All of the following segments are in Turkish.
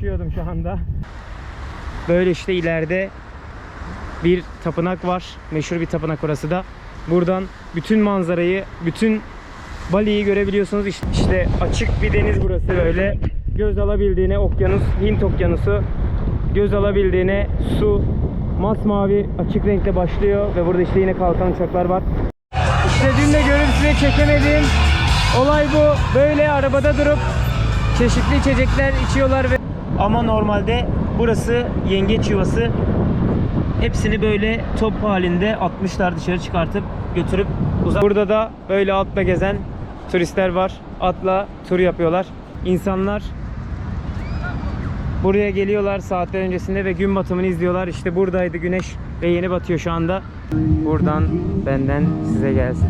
Düşüyordum şu anda. Böyle işte ileride bir tapınak var. Meşhur bir tapınak orası da. Buradan bütün manzarayı, bütün Bali'yi görebiliyorsunuz. İşte, açık bir deniz burası böyle. Göz alabildiğine okyanus, Hint okyanusu. Göz alabildiğine su. Masmavi açık renkte başlıyor ve burada işte yine kalkan uçaklar var. İşte dün de görüntüde çekemediğim olay bu. Böyle arabada durup çeşitli içecekler içiyorlar ve ama normalde burası yengeç yuvası. Hepsini böyle top halinde atmışlar dışarı çıkartıp götürüp uzak. Burada da böyle atla gezen turistler var. Atla tur yapıyorlar. İnsanlar buraya geliyorlar saatler öncesinde ve gün batımını izliyorlar. İşte buradaydı güneş ve yeni batıyor şu anda. Buradan benden size gelsin.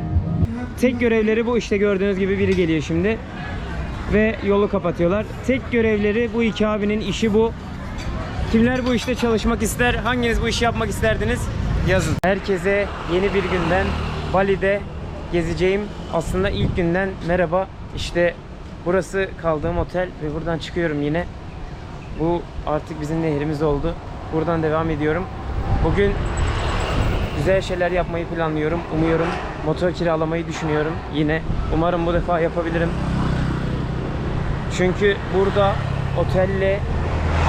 Tek görevleri bu işte gördüğünüz gibi biri geliyor şimdi ve yolu kapatıyorlar. Tek görevleri bu iki abinin işi bu. Kimler bu işte çalışmak ister? Hanginiz bu işi yapmak isterdiniz? Yazın. Herkese yeni bir günden Bali'de gezeceğim. Aslında ilk günden merhaba. İşte burası kaldığım otel ve buradan çıkıyorum yine. Bu artık bizim nehrimiz oldu. Buradan devam ediyorum. Bugün güzel şeyler yapmayı planlıyorum. Umuyorum motor kiralamayı düşünüyorum yine. Umarım bu defa yapabilirim. Çünkü burada otelle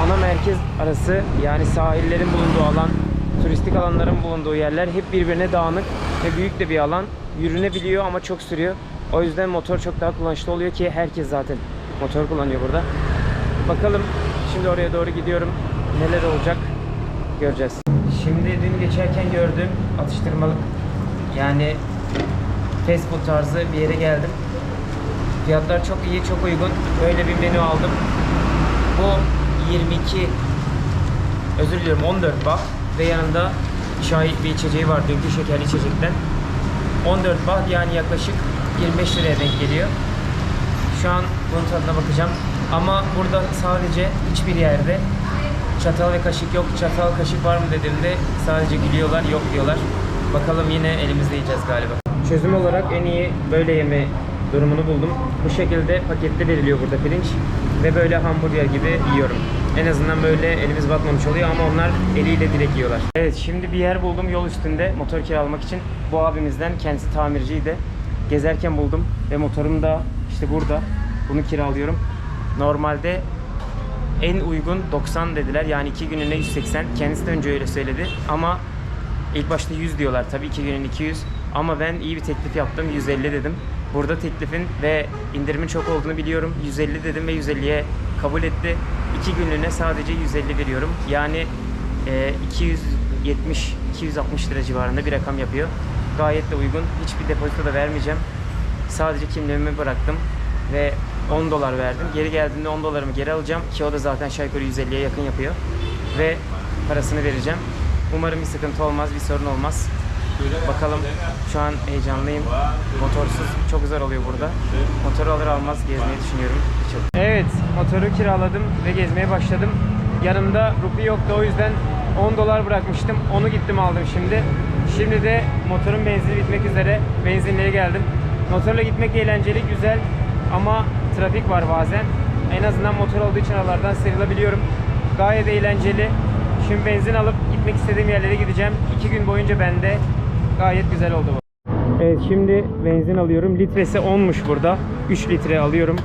ana merkez arası yani sahillerin bulunduğu alan, turistik alanların bulunduğu yerler hep birbirine dağınık ve büyük de bir alan. Yürünebiliyor ama çok sürüyor. O yüzden motor çok daha kullanışlı oluyor ki herkes zaten motor kullanıyor burada. Bakalım şimdi oraya doğru gidiyorum. Neler olacak göreceğiz. Şimdi dün geçerken gördüğüm atıştırmalık yani fast tarzı bir yere geldim. Fiyatlar çok iyi, çok uygun. Böyle bir menü aldım. Bu 22 özür diliyorum 14 baht ve yanında çay bir içeceği var dünkü şekerli içecekten. 14 baht yani yaklaşık 25 liraya denk geliyor. Şu an bunun tadına bakacağım. Ama burada sadece hiçbir yerde çatal ve kaşık yok. Çatal kaşık var mı dediğimde sadece gülüyorlar, yok diyorlar. Bakalım yine elimizde yiyeceğiz galiba. Çözüm olarak en iyi böyle yeme durumunu buldum. Bu şekilde pakette veriliyor burada pirinç ve böyle hamburger gibi yiyorum. En azından böyle elimiz batmamış oluyor ama onlar eliyle direkt yiyorlar. Evet şimdi bir yer buldum yol üstünde motor kiralamak için. Bu abimizden kendisi tamirciydi. Gezerken buldum ve motorum da işte burada. Bunu kiralıyorum. Normalde en uygun 90 dediler. Yani 2 gününe 180. Kendisi de önce öyle söyledi. Ama ilk başta 100 diyorlar. Tabii 2 günün 200. Ama ben iyi bir teklif yaptım. 150 dedim. Burada teklifin ve indirimin çok olduğunu biliyorum. 150 dedim ve 150'ye kabul etti. 2 günlüğüne sadece 150 veriyorum. Yani e, 270-260 lira civarında bir rakam yapıyor. Gayet de uygun. Hiçbir depozito da vermeyeceğim. Sadece kimliğimi bıraktım ve 10 dolar verdim. Geri geldiğinde 10 dolarımı geri alacağım ki o da zaten yukarı 150'ye yakın yapıyor. Ve parasını vereceğim. Umarım bir sıkıntı olmaz, bir sorun olmaz. Bakalım şu an heyecanlıyım. Motorsuz çok zor oluyor burada. Motoru alır almaz gezmeyi düşünüyorum. Evet, motoru kiraladım ve gezmeye başladım. Yanımda rupi yoktu o yüzden 10 dolar bırakmıştım. Onu gittim aldım şimdi. Şimdi de motorun benzini bitmek üzere. Benzinliğe geldim. Motorla gitmek eğlenceli, güzel ama trafik var bazen. En azından motor olduğu için aralardan sıyrılabiliyorum. Gayet eğlenceli. Şimdi benzin alıp gitmek istediğim yerlere gideceğim. 2 gün boyunca bende gayet güzel oldu bu. Evet şimdi benzin alıyorum. Litresi 10'muş burada. 3 litre alıyorum.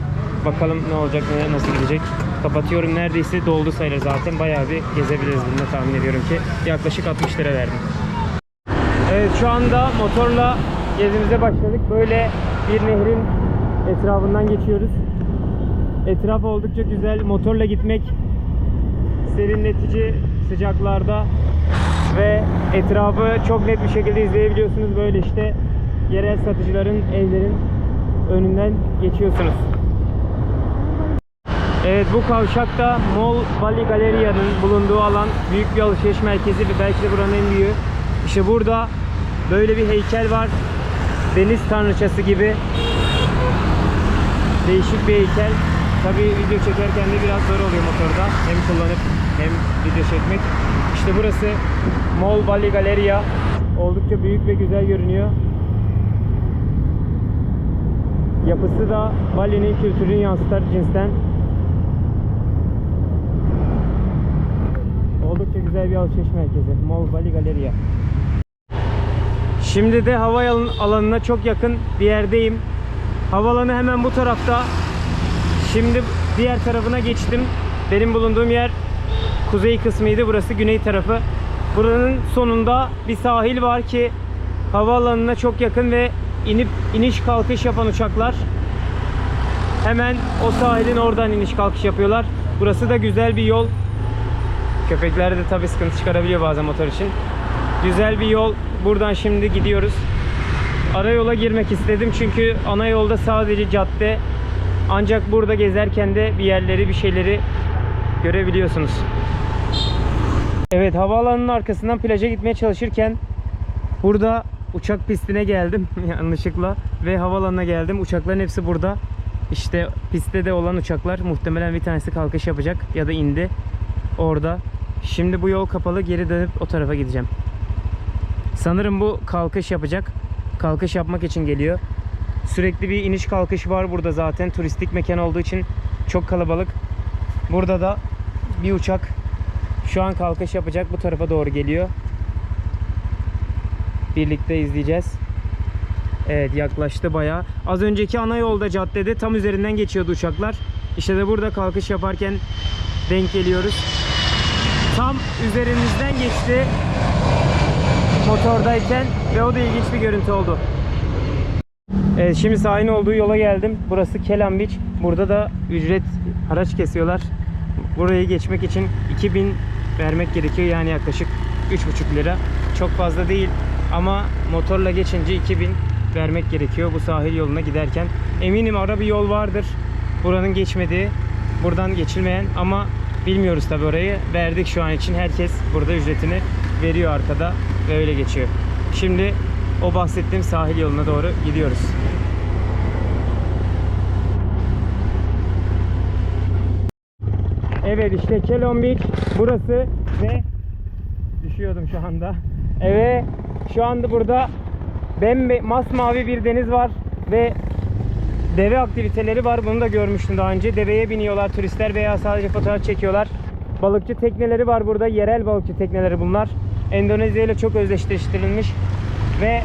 Bakalım ne olacak, ne, nasıl gidecek. Kapatıyorum. Neredeyse doldu sayılır zaten. Bayağı bir gezebiliriz bununla tahmin ediyorum ki. Yaklaşık 60 lira verdim. Evet şu anda motorla gezimize başladık. Böyle bir nehrin etrafından geçiyoruz. Etraf oldukça güzel. Motorla gitmek serinletici sıcaklarda ve etrafı çok net bir şekilde izleyebiliyorsunuz. Böyle işte yerel satıcıların, evlerin önünden geçiyorsunuz. Evet bu kavşakta Mall Bali Galeria'nın bulunduğu alan büyük bir alışveriş merkezi ve belki de buranın en büyüğü. İşte burada böyle bir heykel var. Deniz tanrıçası gibi. Değişik bir heykel. Tabii video çekerken de biraz zor oluyor motorda. Hem kullanıp hem video çekmek. İşte burası Mall Bali Galeria. Oldukça büyük ve güzel görünüyor. Yapısı da Bali'nin kültürünü yansıtar cinsten. güzel bir alışveriş merkezi. Mall Bali Galleria. Şimdi de hava alanına çok yakın bir yerdeyim. Havalanı hemen bu tarafta. Şimdi diğer tarafına geçtim. Benim bulunduğum yer kuzey kısmıydı. Burası güney tarafı. Buranın sonunda bir sahil var ki havaalanına çok yakın ve inip iniş kalkış yapan uçaklar hemen o sahilin oradan iniş kalkış yapıyorlar. Burası da güzel bir yol. Köpekler de tabii sıkıntı çıkarabiliyor bazen motor için. Güzel bir yol. Buradan şimdi gidiyoruz. Ara yola girmek istedim çünkü ana yolda sadece cadde. Ancak burada gezerken de bir yerleri, bir şeyleri görebiliyorsunuz. Evet, havaalanının arkasından plaja gitmeye çalışırken burada uçak pistine geldim yanlışlıkla ve havaalanına geldim. Uçakların hepsi burada. İşte pistte de olan uçaklar muhtemelen bir tanesi kalkış yapacak ya da indi orada. Şimdi bu yol kapalı geri dönüp o tarafa gideceğim. Sanırım bu kalkış yapacak. Kalkış yapmak için geliyor. Sürekli bir iniş kalkış var burada zaten. Turistik mekan olduğu için çok kalabalık. Burada da bir uçak şu an kalkış yapacak. Bu tarafa doğru geliyor. Birlikte izleyeceğiz. Evet yaklaştı bayağı. Az önceki ana yolda caddede tam üzerinden geçiyordu uçaklar. İşte de burada kalkış yaparken denk geliyoruz. Tam üzerimizden geçti motordayken ve o da ilginç bir görüntü oldu. Evet şimdi sahilin olduğu yola geldim. Burası Kelam Beach. Burada da ücret haraç kesiyorlar. Burayı geçmek için 2000 vermek gerekiyor. Yani yaklaşık 3,5 lira. Çok fazla değil ama motorla geçince 2000 vermek gerekiyor bu sahil yoluna giderken. Eminim ara bir yol vardır. Buranın geçmediği, buradan geçilmeyen ama bilmiyoruz tabi orayı. Verdik şu an için. Herkes burada ücretini veriyor arkada ve öyle geçiyor. Şimdi o bahsettiğim sahil yoluna doğru gidiyoruz. Evet işte Kelon Beach burası ve düşüyordum şu anda. Evet şu anda burada bembe masmavi bir deniz var ve deve aktiviteleri var. Bunu da görmüştüm daha önce. Deveye biniyorlar turistler veya sadece fotoğraf çekiyorlar. Balıkçı tekneleri var burada. Yerel balıkçı tekneleri bunlar. Endonezya ile çok özdeşleştirilmiş ve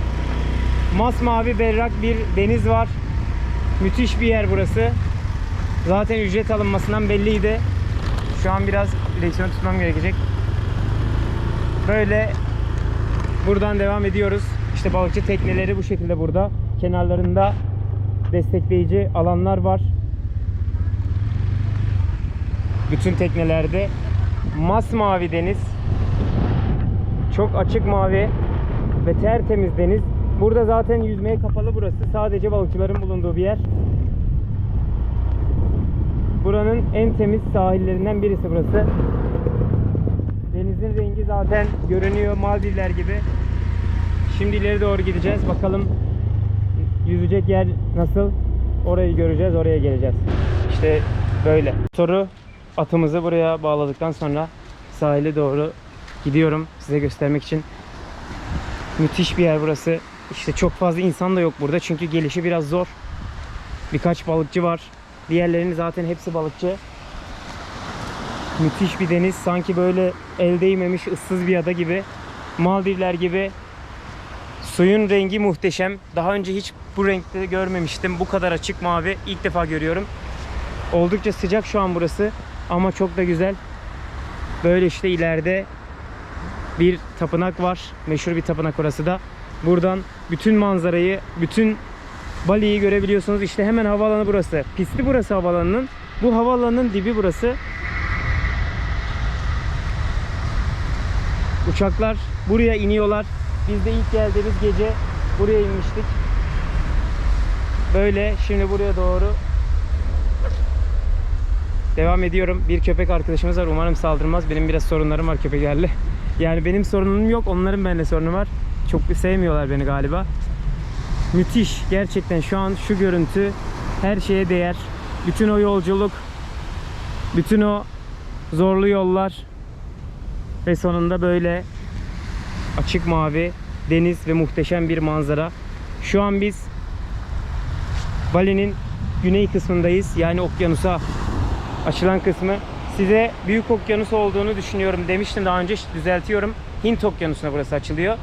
masmavi berrak bir deniz var. Müthiş bir yer burası. Zaten ücret alınmasından belliydi. Şu an biraz direksiyon tutmam gerekecek. Böyle buradan devam ediyoruz. İşte balıkçı tekneleri bu şekilde burada. Kenarlarında destekleyici alanlar var. Bütün teknelerde masmavi deniz. Çok açık mavi ve tertemiz deniz. Burada zaten yüzmeye kapalı burası. Sadece balıkçıların bulunduğu bir yer. Buranın en temiz sahillerinden birisi burası. Denizin rengi zaten görünüyor Maldivler gibi. Şimdi ileri doğru gideceğiz. Bakalım yüzecek yer nasıl? Orayı göreceğiz, oraya geleceğiz. İşte böyle. Motoru atımızı buraya bağladıktan sonra sahile doğru gidiyorum size göstermek için. Müthiş bir yer burası. İşte çok fazla insan da yok burada çünkü gelişi biraz zor. Birkaç balıkçı var. Diğerlerinin zaten hepsi balıkçı. Müthiş bir deniz. Sanki böyle el değmemiş ıssız bir ada gibi. Maldivler gibi. Suyun rengi muhteşem. Daha önce hiç bu renkte görmemiştim. Bu kadar açık mavi. İlk defa görüyorum. Oldukça sıcak şu an burası. Ama çok da güzel. Böyle işte ileride bir tapınak var. Meşhur bir tapınak orası da. Buradan bütün manzarayı, bütün Bali'yi görebiliyorsunuz. İşte hemen havaalanı burası. Pisti burası havaalanının. Bu havaalanının dibi burası. Uçaklar buraya iniyorlar. Biz de ilk geldiğimiz gece buraya inmiştik. Böyle şimdi buraya doğru devam ediyorum. Bir köpek arkadaşımız var. Umarım saldırmaz. Benim biraz sorunlarım var köpeklerle. Yani benim sorunum yok. Onların benimle sorunu var. Çok sevmiyorlar beni galiba. Müthiş. Gerçekten şu an şu görüntü her şeye değer. Bütün o yolculuk, bütün o zorlu yollar ve sonunda böyle açık mavi deniz ve muhteşem bir manzara. Şu an biz Bali'nin güney kısmındayız. Yani okyanusa açılan kısmı. size Büyük Okyanus olduğunu düşünüyorum demiştim daha önce düzeltiyorum. Hint Okyanusu'na burası açılıyor.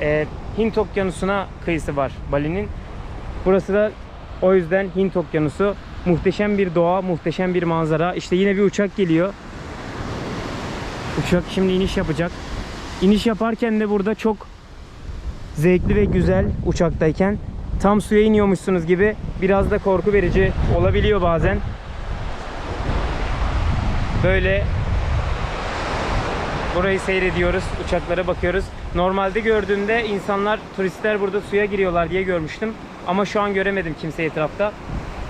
Ee, Hint Okyanusu'na kıyısı var Bali'nin. Burası da o yüzden Hint Okyanusu. Muhteşem bir doğa, muhteşem bir manzara. İşte yine bir uçak geliyor. Uçak şimdi iniş yapacak. İniş yaparken de burada çok zevkli ve güzel uçaktayken tam suya iniyormuşsunuz gibi biraz da korku verici olabiliyor bazen. Böyle burayı seyrediyoruz, uçaklara bakıyoruz. Normalde gördüğümde insanlar, turistler burada suya giriyorlar diye görmüştüm. Ama şu an göremedim kimse etrafta.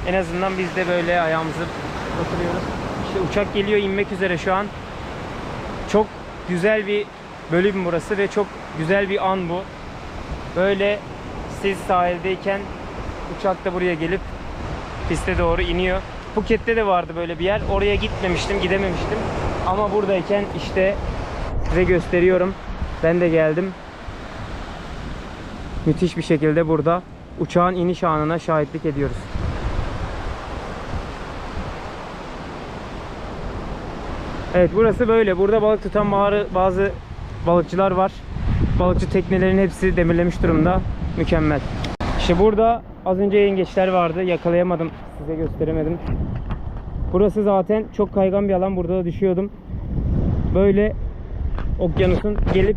En azından biz de böyle ayağımızı batırıyoruz. İşte uçak geliyor inmek üzere şu an. Çok güzel bir bölüm burası ve çok güzel bir an bu. Böyle siz sahildeyken uçak da buraya gelip piste doğru iniyor. Phuket'te de vardı böyle bir yer. Oraya gitmemiştim, gidememiştim. Ama buradayken işte size gösteriyorum. Ben de geldim. Müthiş bir şekilde burada uçağın iniş anına şahitlik ediyoruz. Evet burası böyle. Burada balık tutan bazı, balıkçılar var. Balıkçı teknelerin hepsi demirlemiş durumda. Mükemmel. İşte burada az önce yengeçler vardı. Yakalayamadım. Size gösteremedim. Burası zaten çok kaygan bir alan. Burada da düşüyordum. Böyle okyanusun gelip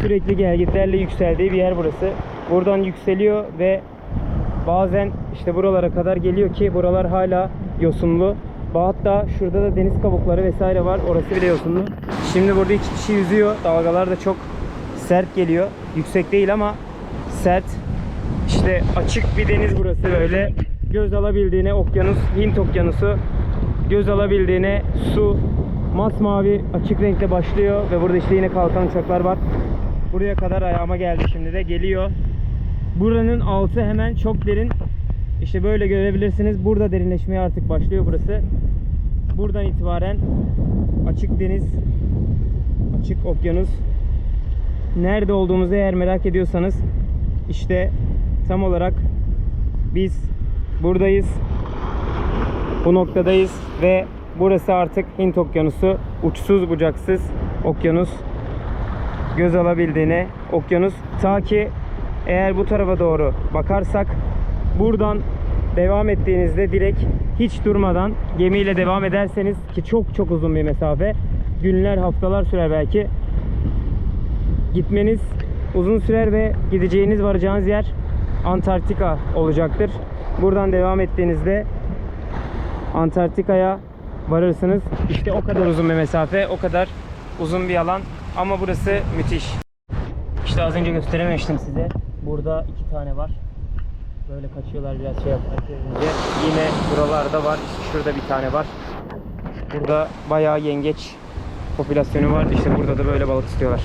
sürekli gelgitlerle yükseldiği bir yer burası. Buradan yükseliyor ve bazen işte buralara kadar geliyor ki buralar hala yosunlu. Hatta şurada da deniz kabukları vesaire var. Orası bile yosunlu. Şimdi burada iki kişi yüzüyor. Dalgalar da çok sert geliyor. Yüksek değil ama sert. İşte açık bir deniz burası böyle. Göz alabildiğine okyanus, Hint okyanusu. Göz alabildiğine su. Masmavi açık renkte başlıyor ve burada işte yine kalkan uçaklar var. Buraya kadar ayağıma geldi şimdi de geliyor. Buranın altı hemen çok derin. İşte böyle görebilirsiniz. Burada derinleşmeye artık başlıyor burası. Buradan itibaren açık deniz, açık okyanus. Nerede olduğumuzu eğer merak ediyorsanız işte tam olarak biz buradayız. Bu noktadayız ve burası artık Hint Okyanusu. Uçsuz bucaksız okyanus. Göz alabildiğine okyanus. Ta ki eğer bu tarafa doğru bakarsak buradan devam ettiğinizde direkt hiç durmadan gemiyle devam ederseniz ki çok çok uzun bir mesafe günler haftalar sürer belki gitmeniz uzun sürer ve gideceğiniz varacağınız yer Antarktika olacaktır. Buradan devam ettiğinizde Antarktika'ya varırsınız. İşte o kadar uzun bir mesafe, o kadar uzun bir alan ama burası müthiş. İşte az önce gösterememiştim size. Burada iki tane var. Böyle kaçıyorlar biraz şey yaparak görünce. Yine buralarda var. Şurada bir tane var. Burada bayağı yengeç popülasyonu var. İşte burada da böyle balık tutuyorlar.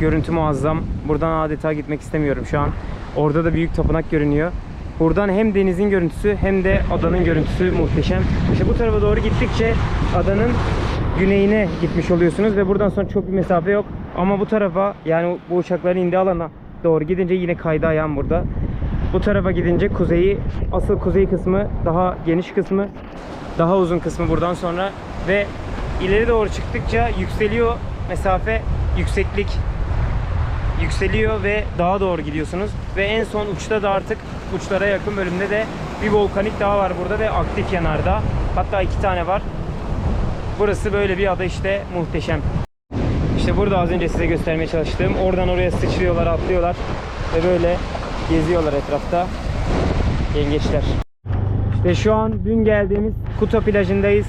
Görüntü muazzam. Buradan adeta gitmek istemiyorum şu an. Orada da büyük tapınak görünüyor. Buradan hem denizin görüntüsü hem de adanın görüntüsü muhteşem. İşte bu tarafa doğru gittikçe adanın güneyine gitmiş oluyorsunuz ve buradan sonra çok bir mesafe yok. Ama bu tarafa yani bu uçakların indiği alana doğru gidince yine kaydı ayağım burada. Bu tarafa gidince kuzeyi, asıl kuzey kısmı, daha geniş kısmı, daha uzun kısmı buradan sonra ve ileri doğru çıktıkça yükseliyor mesafe, yükseklik yükseliyor ve daha doğru gidiyorsunuz. Ve en son uçta da artık uçlara yakın bölümde de bir volkanik dağ var burada ve aktif yanardağ. Hatta iki tane var. Burası böyle bir ada işte muhteşem. İşte burada az önce size göstermeye çalıştığım oradan oraya sıçrıyorlar, atlıyorlar ve böyle geziyorlar etrafta yengeçler. İşte şu an dün geldiğimiz Kuta plajındayız.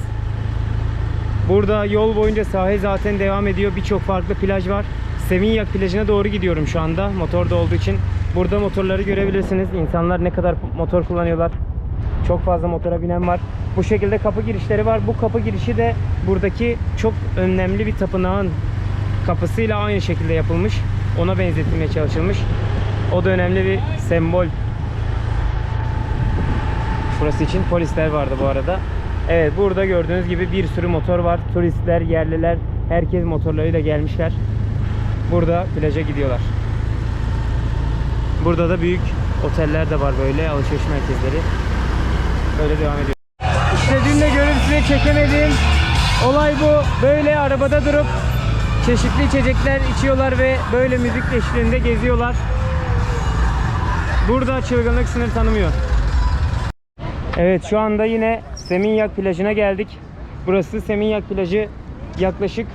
Burada yol boyunca sahil zaten devam ediyor. Birçok farklı plaj var. Seminyak plajına doğru gidiyorum şu anda motorda olduğu için. Burada motorları görebilirsiniz. İnsanlar ne kadar motor kullanıyorlar. Çok fazla motora binen var. Bu şekilde kapı girişleri var. Bu kapı girişi de buradaki çok önemli bir tapınağın kapısıyla aynı şekilde yapılmış. Ona benzetilmeye çalışılmış. O da önemli bir sembol. Burası için polisler vardı bu arada. Evet burada gördüğünüz gibi bir sürü motor var. Turistler, yerliler, herkes motorlarıyla gelmişler. Burada plaja gidiyorlar. Burada da büyük oteller de var böyle alışveriş merkezleri. Böyle devam ediyor. İşte dün de görüntüsünü çekemedim. Olay bu. Böyle arabada durup çeşitli içecekler içiyorlar ve böyle müzik eşliğinde geziyorlar. Burada çılgınlık sınır tanımıyor. Evet şu anda yine Seminyak plajına geldik. Burası Seminyak plajı yaklaşık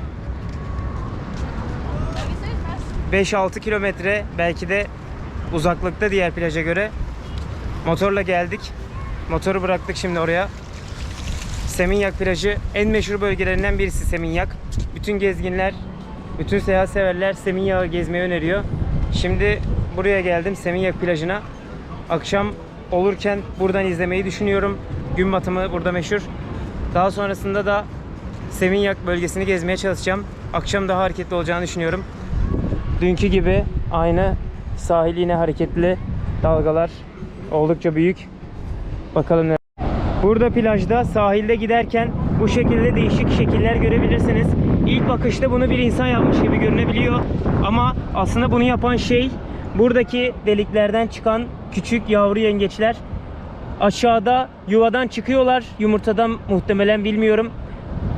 5-6 kilometre belki de uzaklıkta diğer plaja göre. Motorla geldik. Motoru bıraktık şimdi oraya. Seminyak plajı en meşhur bölgelerinden birisi Seminyak. Bütün gezginler, bütün seyahat severler Seminyak'ı gezmeyi öneriyor. Şimdi buraya geldim Seminyak plajına. Akşam olurken buradan izlemeyi düşünüyorum. Gün batımı burada meşhur. Daha sonrasında da Seminyak bölgesini gezmeye çalışacağım. Akşam daha hareketli olacağını düşünüyorum. Dünkü gibi aynı sahil yine hareketli dalgalar oldukça büyük. Bakalım ne. Burada plajda sahilde giderken bu şekilde değişik şekiller görebilirsiniz. İlk bakışta bunu bir insan yapmış gibi görünebiliyor. Ama aslında bunu yapan şey buradaki deliklerden çıkan küçük yavru yengeçler. Aşağıda yuvadan çıkıyorlar. Yumurtadan muhtemelen bilmiyorum.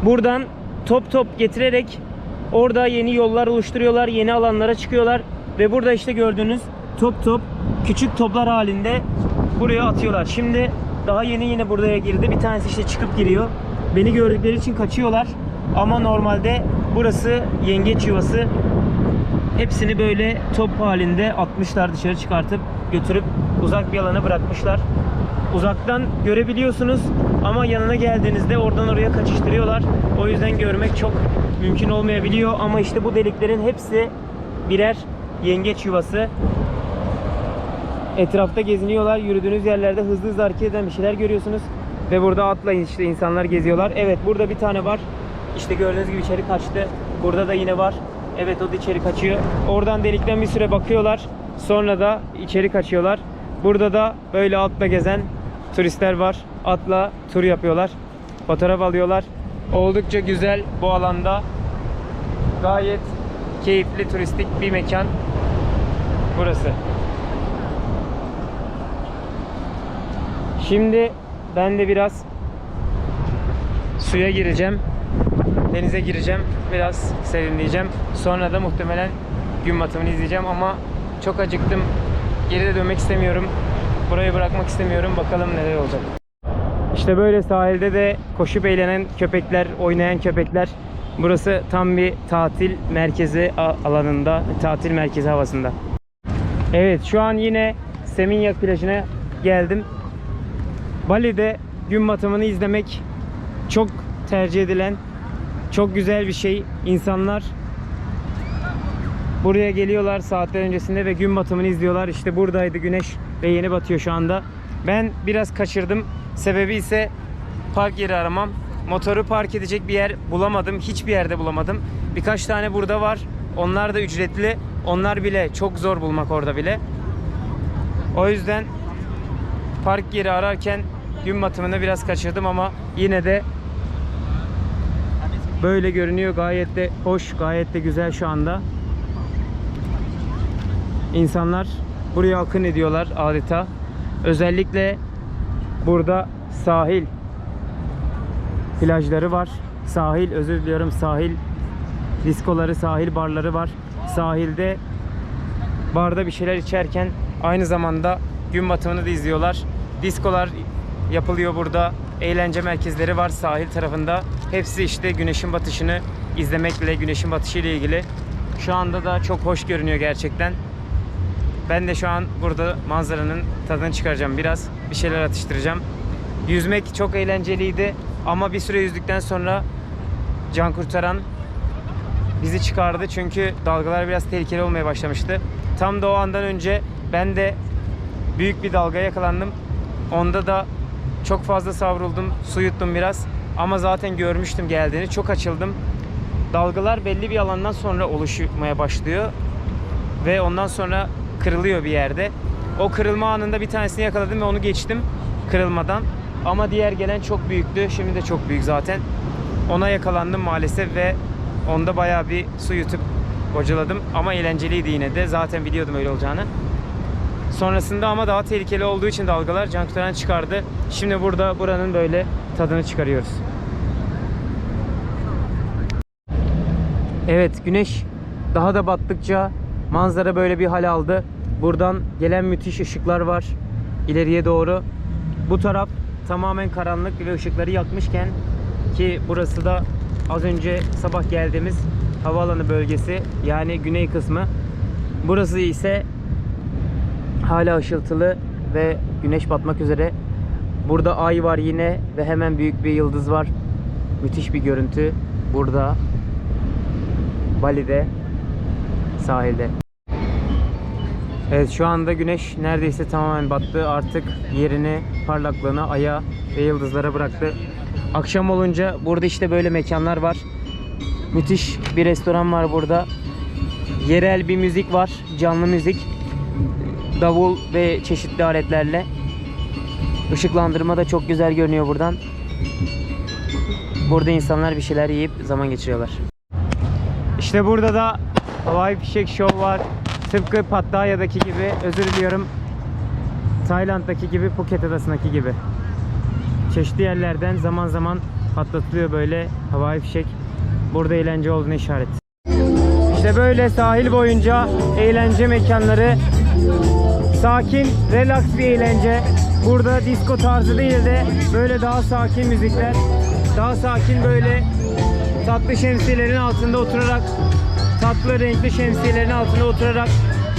Buradan top top getirerek orada yeni yollar oluşturuyorlar. Yeni alanlara çıkıyorlar. Ve burada işte gördüğünüz top top küçük toplar halinde buraya atıyorlar. Şimdi daha yeni yine buraya girdi. Bir tanesi işte çıkıp giriyor. Beni gördükleri için kaçıyorlar. Ama normalde burası yengeç yuvası. Hepsini böyle top halinde atmışlar dışarı çıkartıp götürüp uzak bir alana bırakmışlar. Uzaktan görebiliyorsunuz ama yanına geldiğinizde oradan oraya kaçıştırıyorlar. O yüzden görmek çok mümkün olmayabiliyor ama işte bu deliklerin hepsi birer yengeç yuvası. Etrafta geziniyorlar. Yürüdüğünüz yerlerde hızlı hızlı hareket eden bir şeyler görüyorsunuz. Ve burada atla işte insanlar geziyorlar. Evet burada bir tane var. İşte gördüğünüz gibi içeri kaçtı. Burada da yine var. Evet o da içeri kaçıyor. Oradan delikten bir süre bakıyorlar. Sonra da içeri kaçıyorlar. Burada da böyle atla gezen turistler var. Atla tur yapıyorlar. Fotoğraf alıyorlar. Oldukça güzel bu alanda. Gayet keyifli turistik bir mekan. Burası. Şimdi ben de biraz suya gireceğim. Denize gireceğim. Biraz serinleyeceğim. Sonra da muhtemelen gün batımını izleyeceğim ama çok acıktım. Geri de dönmek istemiyorum. Burayı bırakmak istemiyorum. Bakalım neler olacak. İşte böyle sahilde de koşup eğlenen köpekler, oynayan köpekler. Burası tam bir tatil merkezi alanında, tatil merkezi havasında. Evet, şu an yine Seminyak plajına geldim. Bali'de gün batımını izlemek çok tercih edilen, çok güzel bir şey. İnsanlar buraya geliyorlar saatler öncesinde ve gün batımını izliyorlar. İşte buradaydı güneş ve yeni batıyor şu anda. Ben biraz kaçırdım. Sebebi ise park yeri aramam. Motoru park edecek bir yer bulamadım. Hiçbir yerde bulamadım. Birkaç tane burada var. Onlar da ücretli. Onlar bile çok zor bulmak orada bile. O yüzden park yeri ararken gün batımını biraz kaçırdım ama yine de böyle görünüyor. Gayet de hoş, gayet de güzel şu anda. İnsanlar buraya akın ediyorlar adeta. Özellikle burada sahil plajları var. Sahil, özür diliyorum, sahil diskoları, sahil barları var. Sahilde barda bir şeyler içerken aynı zamanda gün batımını da izliyorlar. Diskolar yapılıyor burada. Eğlence merkezleri var sahil tarafında. Hepsi işte güneşin batışını izlemekle, güneşin batışı ile ilgili. Şu anda da çok hoş görünüyor gerçekten. Ben de şu an burada manzaranın tadını çıkaracağım biraz. Bir şeyler atıştıracağım. Yüzmek çok eğlenceliydi ama bir süre yüzdükten sonra can kurtaran bizi çıkardı çünkü dalgalar biraz tehlikeli olmaya başlamıştı. Tam da o andan önce ben de büyük bir dalgaya yakalandım. Onda da çok fazla savruldum, su yuttum biraz. Ama zaten görmüştüm geldiğini. Çok açıldım. Dalgalar belli bir alandan sonra oluşmaya başlıyor. Ve ondan sonra kırılıyor bir yerde. O kırılma anında bir tanesini yakaladım ve onu geçtim kırılmadan. Ama diğer gelen çok büyüktü. Şimdi de çok büyük zaten. Ona yakalandım maalesef ve onda bayağı bir su yutup bocaladım. Ama eğlenceliydi yine de. Zaten biliyordum öyle olacağını. Sonrasında ama daha tehlikeli olduğu için dalgalar can çıkardı. Şimdi burada buranın böyle tadını çıkarıyoruz. Evet güneş daha da battıkça manzara böyle bir hal aldı. Buradan gelen müthiş ışıklar var ileriye doğru. Bu taraf tamamen karanlık ve ışıkları yakmışken ki burası da az önce sabah geldiğimiz havaalanı bölgesi yani güney kısmı. Burası ise hala ışıltılı ve güneş batmak üzere. Burada ay var yine ve hemen büyük bir yıldız var. Müthiş bir görüntü. Burada Bali'de sahilde. Evet şu anda güneş neredeyse tamamen battı. Artık yerini parlaklığına aya ve yıldızlara bıraktı. Akşam olunca burada işte böyle mekanlar var. Müthiş bir restoran var burada. Yerel bir müzik var. Canlı müzik. Davul ve çeşitli aletlerle. Işıklandırma da çok güzel görünüyor buradan. Burada insanlar bir şeyler yiyip zaman geçiriyorlar. İşte burada da Hawaii Fişek Show var. Tıpkı Pattaya'daki gibi, özür diliyorum. Tayland'daki gibi, Phuket Adası'ndaki gibi. Çeşitli yerlerden zaman zaman patlatılıyor böyle havai fişek. Burada eğlence olduğunu işaret. İşte böyle sahil boyunca eğlence mekanları. Sakin, relax bir eğlence. Burada disco tarzı değil de böyle daha sakin müzikler. Daha sakin böyle tatlı şemsiyelerin altında oturarak tatlı renkli şemsiyelerin altında oturarak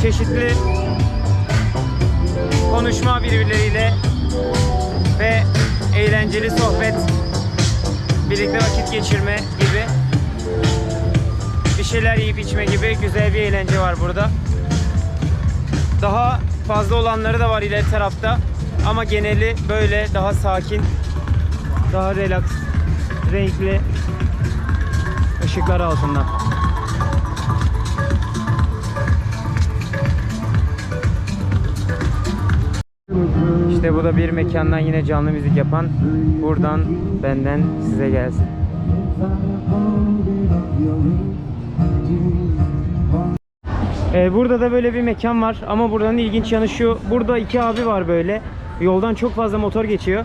çeşitli konuşma birbirleriyle ve eğlenceli sohbet birlikte vakit geçirme gibi bir şeyler yiyip içme gibi güzel bir eğlence var burada. Daha fazla olanları da var ileri tarafta ama geneli böyle daha sakin, daha relax, renkli ışıklar altında. İşte bu da bir mekandan yine canlı müzik yapan. Buradan benden size gelsin. Ee, burada da böyle bir mekan var ama buradan ilginç yanı şu. Burada iki abi var böyle. Yoldan çok fazla motor geçiyor.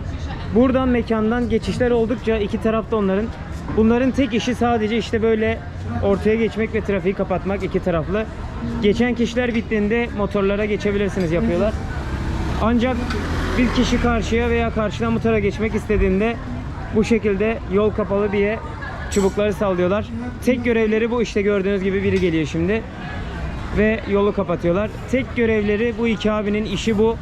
Buradan mekandan geçişler oldukça iki tarafta onların. Bunların tek işi sadece işte böyle ortaya geçmek ve trafiği kapatmak iki taraflı. Geçen kişiler bittiğinde motorlara geçebilirsiniz yapıyorlar. Ancak bir kişi karşıya veya karşıdan motora geçmek istediğinde bu şekilde yol kapalı diye çubukları sallıyorlar. Tek görevleri bu işte gördüğünüz gibi biri geliyor şimdi ve yolu kapatıyorlar. Tek görevleri bu iki abinin işi bu.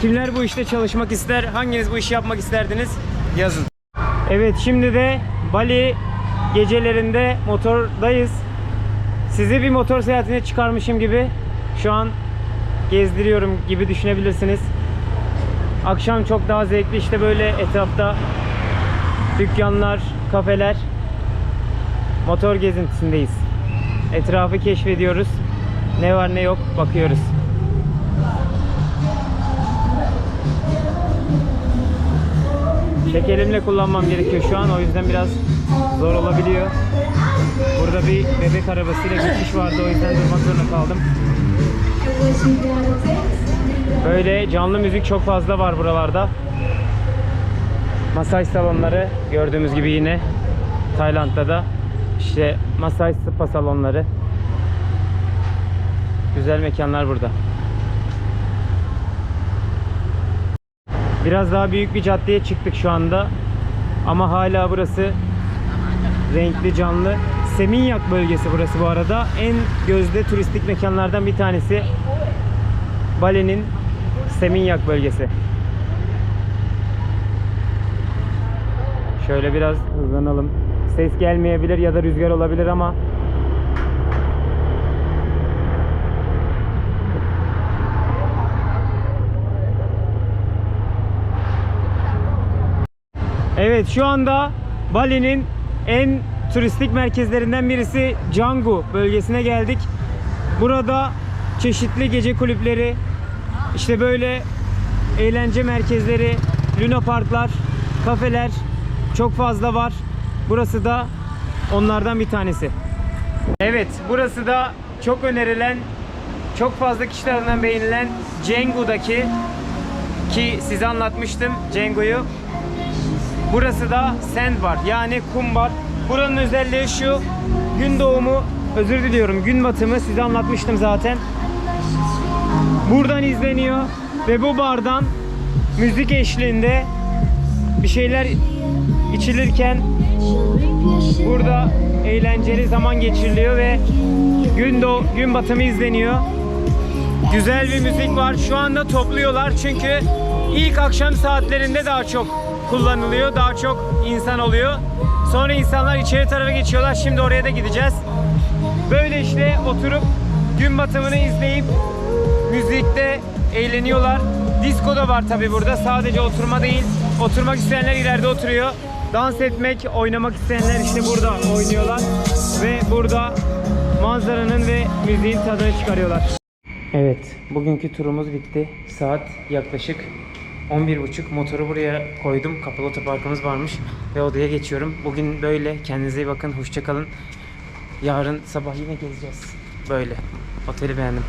Kimler bu işte çalışmak ister? Hanginiz bu işi yapmak isterdiniz? Yazın. Evet şimdi de Bali gecelerinde motordayız. Sizi bir motor seyahatine çıkarmışım gibi şu an gezdiriyorum gibi düşünebilirsiniz. Akşam çok daha zevkli işte böyle etrafta dükkanlar, kafeler, motor gezintisindeyiz. Etrafı keşfediyoruz. Ne var ne yok bakıyoruz. Tek elimle kullanmam gerekiyor şu an o yüzden biraz zor olabiliyor. Burada bir bebek arabasıyla geçiş vardı o yüzden durmak zorunda kaldım. Böyle canlı müzik çok fazla var buralarda. Masaj salonları gördüğümüz gibi yine Tayland'da da işte masaj spa salonları. Güzel mekanlar burada. Biraz daha büyük bir caddeye çıktık şu anda. Ama hala burası renkli canlı. Seminyak bölgesi burası bu arada. En gözde turistik mekanlardan bir tanesi. Bali'nin Seminyak bölgesi. Şöyle biraz hızlanalım. Ses gelmeyebilir ya da rüzgar olabilir ama Evet şu anda Bali'nin en turistik merkezlerinden birisi Canggu bölgesine geldik. Burada çeşitli gece kulüpleri, işte böyle eğlence merkezleri, luna parklar, kafeler çok fazla var. Burası da onlardan bir tanesi. Evet, burası da çok önerilen, çok fazla kişi tarafından beğenilen Canggu'daki ki size anlatmıştım Canggu'yu. Burası da sandbar yani kum bar. Buranın özelliği şu. gün doğumu, özür diliyorum gün batımı size anlatmıştım zaten. Buradan izleniyor ve bu bardan müzik eşliğinde bir şeyler içilirken burada eğlenceli zaman geçiriliyor ve gün doğ gün batımı izleniyor. Güzel bir müzik var. Şu anda topluyorlar çünkü ilk akşam saatlerinde daha çok kullanılıyor. Daha çok insan oluyor. Sonra insanlar içeri tarafa geçiyorlar. Şimdi oraya da gideceğiz. Böyle işte oturup gün batımını izleyip müzikte eğleniyorlar. Disko da var tabi burada. Sadece oturma değil. Oturmak isteyenler ileride oturuyor. Dans etmek, oynamak isteyenler işte burada oynuyorlar. Ve burada manzaranın ve müziğin tadını çıkarıyorlar. Evet, bugünkü turumuz bitti. Saat yaklaşık 11.30. Motoru buraya koydum. Kapalı otoparkımız varmış ve odaya geçiyorum. Bugün böyle. Kendinize iyi bakın. Hoşçakalın. Yarın sabah yine gezeceğiz. Böyle. Oteli beğendim.